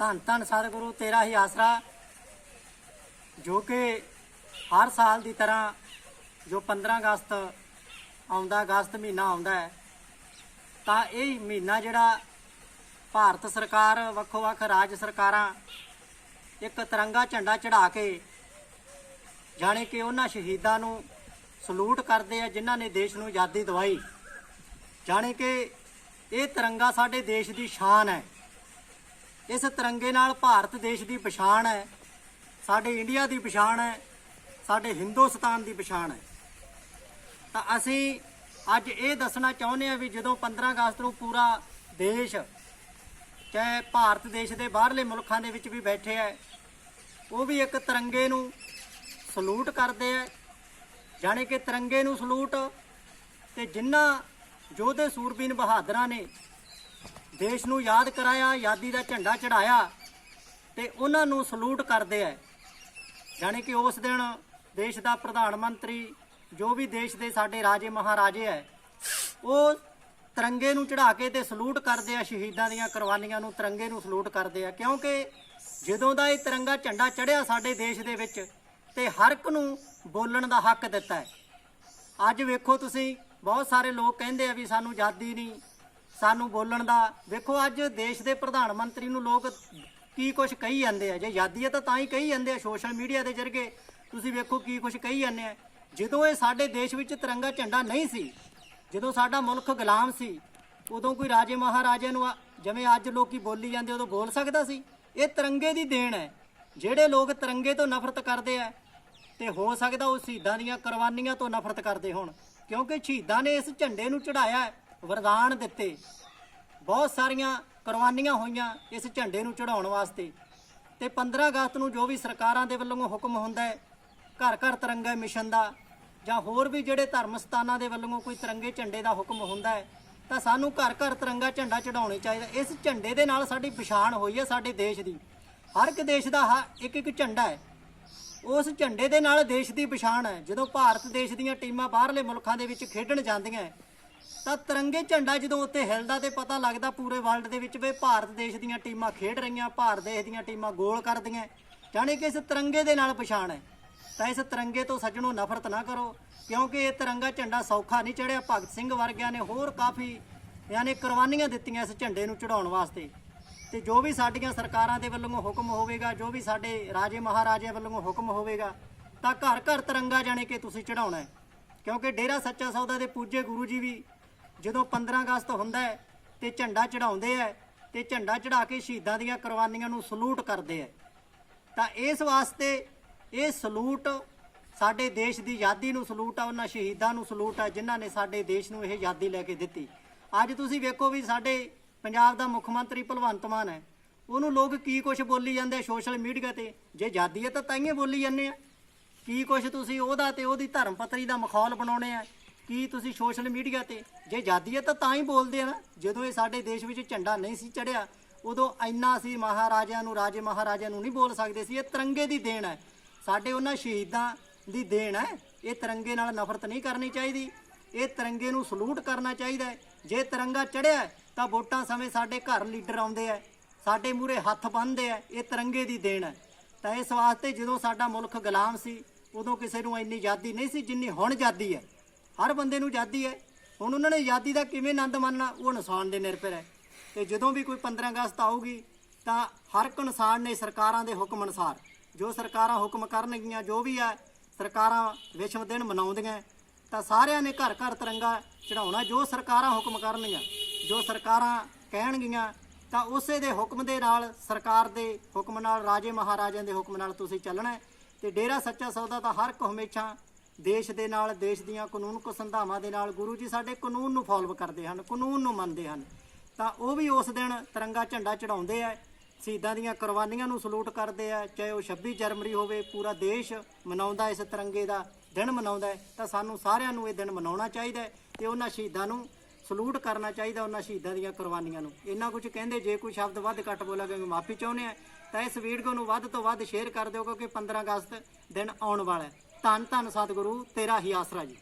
ਧੰਨ ਧੰਨ ਸਤਿਗੁਰੂ, ਤੇਰਾ ਹੀ ਆਸਰਾ ਜੋ ਕਿ ਹਰ ਸਾਲ ਦੀ ਤਰ੍ਹਾਂ ਜੋ 15 ਅਗਸਤ ਆਉਂਦਾ, ਅਗਸਤ ਮਹੀਨਾ ਆਉਂਦਾ ਹੈ, ਤਾਂ ਇਹ ਮਹੀਨਾ ਜਿਹੜਾ ਭਾਰਤ ਸਰਕਾਰ ਵੱਖੋ ਵੱਖ ਰਾਜ ਸਰਕਾਰਾਂ ਇੱਕ ਤਿਰੰਗਾ ਝੰਡਾ ਚੜਾ ਕੇ ਜਾਣੇ ਕਿ ਉਹਨਾਂ ਸ਼ਹੀਦਾਂ ਨੂੰ ਸਲੂਟ ਕਰਦੇ ਆ, ਜਿਨ੍ਹਾਂ ਨੇ ਦੇਸ਼ ਨੂੰ ਆਜ਼ਾਦੀ ਦਿਵਾਈ। ਜਾਣੇ ਕਿ ਇਹ ਤਿਰੰਗਾ ਸਾਡੇ ਦੇਸ਼ ਦੀ ਸ਼ਾਨ ਹੈ। ਇਸ ਤਿਰੰਗੇ ਨਾਲ ਭਾਰਤ ਦੇਸ਼ ਦੀ ਪਛਾਣ ਹੈ, ਸਾਡੇ ਇੰਡੀਆ ਦੀ ਪਛਾਣ ਹੈ, ਸਾਡੇ ਹਿੰਦੁਸਤਾਨ ਦੀ ਪਛਾਣ ਹੈ। ਤਾਂ ਅਸੀਂ ਅੱਜ ਇਹ ਦੱਸਣਾ ਚਾਹੁੰਦੇ ਹਾਂ ਵੀ ਜਦੋਂ 15 ਅਗਸਤ ਨੂੰ ਪੂਰਾ ਦੇਸ਼, ਚਾਹੇ ਭਾਰਤ ਦੇਸ਼ ਦੇ ਬਾਹਰਲੇ ਮੁਲਕਾਂ ਦੇ ਵਿੱਚ ਵੀ ਬੈਠੇ ਹੈ, ਉਹ ਵੀ ਇੱਕ ਤਿਰੰਗੇ ਨੂੰ ਸਲੂਟ ਕਰਦੇ ਆ ਜਾਣੇ ਕਿ ਤਿਰੰਗੇ ਨੂੰ ਸਲੂਟ ਤੇ ਜਿਨ੍ਹਾਂ ਯੋਧੇ ਸੂਰਬੀਨ ਬਹਾਦਰਾਂ ਨੇ ਦੇਸ਼ ਨੂੰ ਯਾਦ ਕਰਾਇਆ ਆਜ਼ਾਦੀ ਦਾ ਝੰਡਾ ਚੜਾਇਆ ਤੇ ਉਹਨਾਂ ਨੂੰ ਸਲੂਟ ਕਰਦੇ ਆ। ਜਾਣੀ ਕਿ ਉਸ ਦਿਨ ਦੇਸ਼ ਦਾ ਪ੍ਰਧਾਨ ਮੰਤਰੀ, ਜੋ ਵੀ ਦੇਸ਼ ਦੇ ਸਾਡੇ ਰਾਜੇ ਮਹਾਰਾਜੇ ਹੈ ਉਹ ਤਿਰੰਗੇ ਨੂੰ ਚੜਾ ਕੇ ਤੇ ਸਲੂਟ ਕਰਦੇ ਆ, ਸ਼ਹੀਦਾਂ ਦੀਆਂ ਕੁਰਬਾਨੀਆਂ ਨੂੰ ਤਿਰੰਗੇ ਨੂੰ ਸਲੂਟ ਕਰਦੇ ਆ। ਕਿਉਂਕਿ ਜਦੋਂ ਦਾ ਇਹ ਤਿਰੰਗਾ ਝੰਡਾ ਚੜਿਆ ਸਾਡੇ ਦੇਸ਼ ਦੇ ਵਿੱਚ ਤੇ ਹਰ ਇੱਕ ਨੂੰ ਬੋਲਣ ਦਾ ਹੱਕ ਦਿੱਤਾ ਹੈ। ਅੱਜ ਵੇਖੋ ਤੁਸੀਂ, ਬਹੁਤ ਸਾਰੇ ਲੋਕ ਕਹਿੰਦੇ ਆ ਵੀ ਸਾਨੂੰ ਆਜ਼ਾਦੀ ਨਹੀਂ ਸਾਨੂੰ ਬੋਲਣ ਦਾ। ਵੇਖੋ, ਅੱਜ ਦੇਸ਼ ਦੇ ਪ੍ਰਧਾਨ ਮੰਤਰੀ ਨੂੰ ਲੋਕ ਕੀ ਕੁਝ ਕਹੀ ਜਾਂਦੇ ਆ। ਜੇ ਆਜ਼ਾਦੀ ਹੈ ਤਾਂ ਤਾਂ ਹੀ ਕਹੀ ਜਾਂਦੇ ਆ, ਸੋਸ਼ਲ ਮੀਡੀਆ ਦੇ ਜ਼ਰੀਏ। ਤੁਸੀਂ ਵੇਖੋ ਕੀ ਕੁਝ ਕਹੀ ਜਾਂਦੇ ਆ। ਜਦੋਂ ਇਹ ਸਾਡੇ ਦੇਸ਼ ਵਿੱਚ ਤਿਰੰਗਾ ਝੰਡਾ ਨਹੀਂ ਸੀ, ਜਦੋਂ ਸਾਡਾ ਮੁਲਕ ਗੁਲਾਮ ਸੀ, ਉਦੋਂ ਕੋਈ ਰਾਜੇ ਮਹਾਰਾਜੇ ਨੂੰ ਆ- ਜਿਵੇਂ ਅੱਜ ਲੋਕੀ ਬੋਲੀ ਜਾਂਦੇ, ਉਦੋਂ ਬੋਲ ਸਕਦਾ ਸੀ। ਇਹ ਤਿਰੰਗੇ ਦੀ ਦੇਣ ਹੈ। ਜਿਹੜੇ ਲੋਕ ਤਿਰੰਗੇ ਤੋਂ ਨਫ਼ਰਤ ਕਰਦੇ ਆ, ਤੇ ਹੋ ਸਕਦਾ ਉਹ ਸ਼ਹੀਦਾਂ ਦੀਆਂ ਕੁਰਬਾਨੀਆਂ ਤੋਂ ਨਫ਼ਰਤ ਕਰਦੇ ਹੋਣ। ਕਿਉਂਕਿ ਸ਼ਹੀਦਾਂ ਨੇ ਇਸ ਝੰਡੇ ਨੂੰ ਚੜਾਇਆ ਵਰਦਾਨ ਦਿੱਤੇ। ਬਹੁਤ ਸਾਰੀਆਂ ਕੁਰਬਾਨੀਆਂ ਹੋਈਆਂ ਇਸ ਝੰਡੇ ਨੂੰ ਚੜਾਉਣ ਵਾਸਤੇ। ਤੇ 15 ਅਗਸਤ ਨੂੰ ਜੋ ਵੀ ਸਰਕਾਰਾਂ ਦੇ ਵੱਲੋਂ ਹੁਕਮ ਹੁੰਦਾ ਹੈ ਘਰ ਘਰ ਤਿਰੰਗਾ ਮਿਸ਼ਨ ਦਾ, ਜਾਂ ਹੋਰ ਵੀ ਜਿਹੜੇ ਧਰਮ ਸਥਾਨਾਂ ਦੇ ਵੱਲੋਂ ਕੋਈ ਤਿਰੰਗੇ ਝੰਡੇ ਦਾ ਹੁਕਮ ਹੁੰਦਾ ਹੈ, ਤਾਂ ਸਾਨੂੰ ਘਰ ਘਰ ਤਿਰੰਗਾ ਝੰਡਾ ਚੜਾਉਣਾ ਚਾਹੀਦਾ। ਇਸ ਝੰਡੇ ਦੇ ਨਾਲ ਸਾਡੀ ਪਛਾਣ ਹੋਈ ਹੈ ਸਾਡੇ ਦੇਸ਼ ਦੀ। ਹਰ ਇੱਕ ਦੇਸ਼ ਦਾ ਇੱਕ ਇੱਕ ਝੰਡਾ ਹੈ। ਉਸ ਝੰਡੇ ਦੇ ਨਾਲ ਦੇਸ਼ ਦੀ ਪਛਾਣ ਹੈ। ਜਦੋਂ ਭਾਰਤ ਦੇਸ਼ ਦੀਆਂ ਟੀਮਾਂ ਬਾਹਰਲੇ ਮੁਲਕਾਂ ਦੇ ਵਿੱਚ ਖੇਡਣ ਜਾਂਦੀਆਂ ਤਾਂ ਤਿਰੰਗੇ ਝੰਡਾ ਜਦੋਂ ਉੱਤੇ ਹਿਲਦਾ ਤੇ ਪਤਾ ਲੱਗਦਾ ਪੂਰੇ ਵਰਲਡ ਦੇ ਵਿੱਚ ਵੀ ਭਾਰਤ ਦੇਸ਼ ਦੀਆਂ ਟੀਮਾਂ ਖੇਡ ਰਹੀਆਂ, ਭਾਰਤ ਦੇਸ਼ ਦੀਆਂ ਟੀਮਾਂ ਗੋਲ ਕਰਦੀਆਂ। ਜਾਣੀ ਕਿ ਇਸ ਤਿਰੰਗੇ ਦੇ ਨਾਲ ਪਛਾਣ ਹੈ। ਤਾਂ ਇਸ ਤਿਰੰਗੇ ਤੋਂ ਸੱਜਣੋ ਨਫ਼ਰਤ ਨਾ ਕਰੋ, ਕਿਉਂਕਿ ਇਹ ਤਿਰੰਗਾ ਝੰਡਾ ਸੌਖਾ ਨਹੀਂ ਚੜਿਆ। ਭਗਤ ਸਿੰਘ ਵਰਗਿਆਂ ਨੇ ਹੋਰ ਕਾਫੀ, ਯਾਨੀ ਕੁਰਬਾਨੀਆਂ ਦਿੱਤੀਆਂ ਇਸ ਝੰਡੇ ਨੂੰ ਚੜਾਉਣ ਵਾਸਤੇ। ਤੇ ਜੋ ਵੀ ਸਾਡੀਆਂ ਸਰਕਾਰਾਂ ਦੇ ਵੱਲੋਂ ਹੁਕਮ ਹੋਵੇਗਾ, ਜੋ ਵੀ ਸਾਡੇ ਰਾਜੇ ਮਹਾਰਾਜਿਆਂ ਵੱਲੋਂ ਹੁਕਮ ਹੋਵੇਗਾ, ਤਾਂ ਘਰ ਘਰ ਤਿਰੰਗਾ ਜਾਣੇ ਕਿ ਤੁਸੀਂ ਚੜਾਉਣਾ ਹੈ। ਕਿਉਂਕਿ ਡੇਰਾ ਸੱਚਾ ਸੌਦਾ ਦੇ ਪੂਜੇ ਗੁਰੂ ਜੀ ਵੀ ਜਦੋਂ 15 ਅਗਸਤ ਹੁੰਦਾ ਹੈ ਤੇ ਝੰਡਾ ਚੜਾਉਂਦੇ ਆ ਤੇ ਝੰਡਾ ਚੜਾ ਕੇ ਸ਼ਹੀਦਾਂ ਦੀਆਂ ਕੁਰਬਾਨੀਆਂ ਨੂੰ ਸਲੂਟ ਕਰਦੇ ਆ ਤਾਂ ਇਸ ਵਾਸਤੇ ਇਹ ਸਲੂਟ ਸਾਡੇ ਦੇਸ਼ ਦੀ ਆਜ਼ਾਦੀ ਨੂੰ ਸਲੂਟ ਆ, ਉਹਨਾਂ ਸ਼ਹੀਦਾਂ ਨੂੰ ਸਲੂਟ ਆ, ਜਿਨ੍ਹਾਂ ਨੇ ਸਾਡੇ ਦੇਸ਼ ਨੂੰ ਇਹ ਆਜ਼ਾਦੀ ਲੈ ਕੇ ਦਿੱਤੀ। ਅੱਜ ਤੁਸੀਂ ਵੇਖੋ ਵੀ ਸਾਡੇ ਪੰਜਾਬ ਦਾ ਮੁੱਖ ਮੰਤਰੀ ਭਲਵੰਤ ਮਾਨ ਹੈ, ਉਹਨੂੰ ਲੋਕ ਕੀ ਕੁਝ ਬੋਲੀ ਜਾਂਦੇ ਸੋਸ਼ਲ ਮੀਡੀਆ ਤੇ? ਜੇ ਆਜ਼ਾਦੀ ਹੈ ਤਾਂ ਤਾਈਏ ਬੋਲੀ ਜਾਂਦੇ ਆ। ਕੀ ਕੁਛ ਤੁਸੀਂ ਉਹਦਾ ਤੇ ਉਹਦੀ ਧਰਮ ਪਤਰੀ ਦਾ ਮਖੌਲ ਬਣਾਉਣੇ ਆ? ਕੀ ਤੁਸੀਂ ਸੋਸ਼ਲ ਮੀਡੀਆ ਤੇ? ਜੇ ਜਾਦੀ ਹੈ ਤਾਂ ਤਾਂ ਹੀ ਬੋਲਦੇ ਆ ਨਾ। ਜਦੋਂ ਇਹ ਸਾਡੇ ਦੇਸ਼ ਵਿੱਚ ਝੰਡਾ ਨਹੀਂ ਸੀ ਚੜਿਆ, ਉਦੋਂ ਇੰਨਾ ਸੀ ਮਹਾਰਾਜਿਆਂ ਨੂੰ, ਰਾਜੇ ਮਹਾਰਾਜਿਆਂ ਨੂੰ ਨਹੀਂ ਬੋਲ ਸਕਦੇ ਸੀ। ਇਹ ਤਿਰੰਗੇ ਦੀ ਦੇਣ ਹੈ। ਸਾਡੇ ਉਹਨਾਂ ਸ਼ਹੀਦਾਂ ਦੀ ਦੇਣ ਹੈ। ਇਹ ਤਿਰੰਗੇ ਨਾਲ ਨਫ਼ਰਤ ਨਹੀਂ ਕਰਨੀ ਚਾਹੀਦੀ। ਇਹ ਤਿਰੰਗੇ ਨੂੰ ਸਲੂਟ ਕਰਨਾ ਚਾਹੀਦਾ ਜੇ ਤਿਰੰਗਾ ਚੜਿਆ ਤਾਂ ਵੋਟਾਂ ਸਮੇਂ ਸਾਡੇ ਘਰ ਲੀਡਰ ਆਉਂਦੇ ਆ ਸਾਡੇ ਮੂਰੇ ਹੱਥ ਬੰਨਦੇ ਆ ਇਹ ਤਿਰੰਗੇ ਦੀ ਦੇਣ ਹੈ। ਤਾਂ ਇਸ ਵਾਸਤੇ ਜਦੋਂ ਸਾਡਾ ਮੁਲਕ ਗੁਲਾਮ ਸੀ ਉਦੋਂ ਕਿਸੇ ਨੂੰ ਇੰਨੀ ਆਜ਼ਾਦੀ ਨਹੀਂ ਸੀ ਜਿੰਨੀ ਹੁਣ ਆਜ਼ਾਦੀ ਹੈ। ਹਰ ਬੰਦੇ ਨੂੰ ਆਜ਼ਾਦੀ ਹੈ। ਹੁਣ ਉਹਨਾਂ ਨੇ ਆਜ਼ਾਦੀ ਦਾ ਕਿਵੇਂ ਆਨੰਦ ਮਾਣਨਾ, ਉਹ ਇਨਸਾਨ ਦੇ ਨਿਰਭਰ ਹੈ। ਤੇ ਜਦੋਂ ਵੀ ਕੋਈ 15 ਅਗਸਤ ਆਊਗੀ, ਤਾਂ ਹਰ ਇੱਕ ਇਨਸਾਨ ਨੇ ਸਰਕਾਰਾਂ ਦੇ ਹੁਕਮ ਅਨੁਸਾਰ, ਜੋ ਸਰਕਾਰਾਂ ਹੁਕਮ ਕਰਨਗੀਆਂ, ਜੋ ਵੀ ਹੈ ਸਰਕਾਰਾਂ ਵਿਸ਼ਵ ਦਿਨ ਮਨਾਉਂਦੀਆਂ, ਤਾਂ ਸਾਰਿਆਂ ਨੇ ਘਰ ਘਰ ਤਿਰੰਗਾ ਚੜਾਉਣਾ ਜੋ ਸਰਕਾਰਾਂ ਹੁਕਮ ਕਰਨਗੀਆਂ, ਜੋ ਸਰਕਾਰਾਂ ਕਹਿਣਗੀਆਂ, ਤਾਂ ਉਸੇ ਦੇ ਹੁਕਮ ਦੇ ਨਾਲ, ਸਰਕਾਰ ਦੇ ਹੁਕਮ ਨਾਲ, ਰਾਜੇ ਮਹਾਰਾਜਿਆਂ ਦੇ ਹੁਕਮ ਨਾਲ ਤੁਸੀਂ ਚੱਲਣਾ ਤੇ ਡੇਰਾ ਸੱਚਾ ਸੌਦਾ ਤਾਂ ਹਰ ਇੱਕ ਹਮੇਸ਼ਾ ਦੇਸ਼ ਦੇ ਨਾਲ, ਦੇਸ਼ ਦੀਆਂ ਕਾਨੂੰਨ ਕੁਸੰਧਾਵਾਂ ਦੇ ਨਾਲ ਗੁਰੂ ਜੀ ਸਾਡੇ ਕਾਨੂੰਨ ਨੂੰ ਫਾਲੋ ਕਰਦੇ ਹਨ, ਕਾਨੂੰਨ ਨੂੰ ਮੰਨਦੇ ਹਨ। ਤਾਂ ਉਹ ਵੀ ਉਸ ਦਿਨ ਤਿਰੰਗਾ ਝੰਡਾ ਚੜਾਉਂਦੇ ਆ, ਸ਼ਹੀਦਾਂ ਦੀਆਂ ਕੁਰਬਾਨੀਆਂ ਨੂੰ ਸਲੂਟ ਕਰਦੇ ਆ, ਚਾਹੇ ਉਹ 26 ਜਨਵਰੀ ਹੋਵੇ, ਪੂਰਾ ਦੇਸ਼ ਮਨਾਉਂਦਾ ਇਸ ਤਿਰੰਗੇ ਦਾ ਦਿਨ ਮਨਾਉਂਦਾ ਤਾਂ ਸਾਨੂੰ ਸਾਰਿਆਂ ਨੂੰ ਇਹ ਦਿਨ ਮਨਾਉਣਾ ਚਾਹੀਦਾ ਹੈ ਤੇ ਉਹਨਾਂ ਸ਼ਹੀਦਾਂ ਨੂੰ ਸਲੂਟ ਕਰਨਾ ਚਾਹੀਦਾ ਉਹਨਾਂ ਸ਼ਹੀਦਾਂ ਦੀਆਂ ਕੁਰਬਾਨੀਆਂ ਨੂੰ। ਇੰਨਾ ਕੁਝ ਕਹਿੰਦੇ, ਜੇ ਕੋਈ ਸ਼ਬਦ ਵੱਧ ਘੱਟ ਬੋਲਾਂਗੇ ਮਾਫੀ ਚਾਹੁੰਦੇ ਆ ਤਾਂ ਇਸ ਵੀਡੀਓ ਨੂੰ ਵੱਧ ਤੋਂ ਵੱਧ ਸ਼ੇਅਰ ਕਰ ਦਿਓ ਕਿਉਂਕਿ 15 ਅਗਸਤ ਦਿਨ ਆਉਣ ਵਾਲਾ ਹੈ। ਧੰਨ ਧੰਨ ਸਤਿਗੁਰੂ, ਤੇਰਾ ਹੀ ਆਸਰਾ ਜੀ।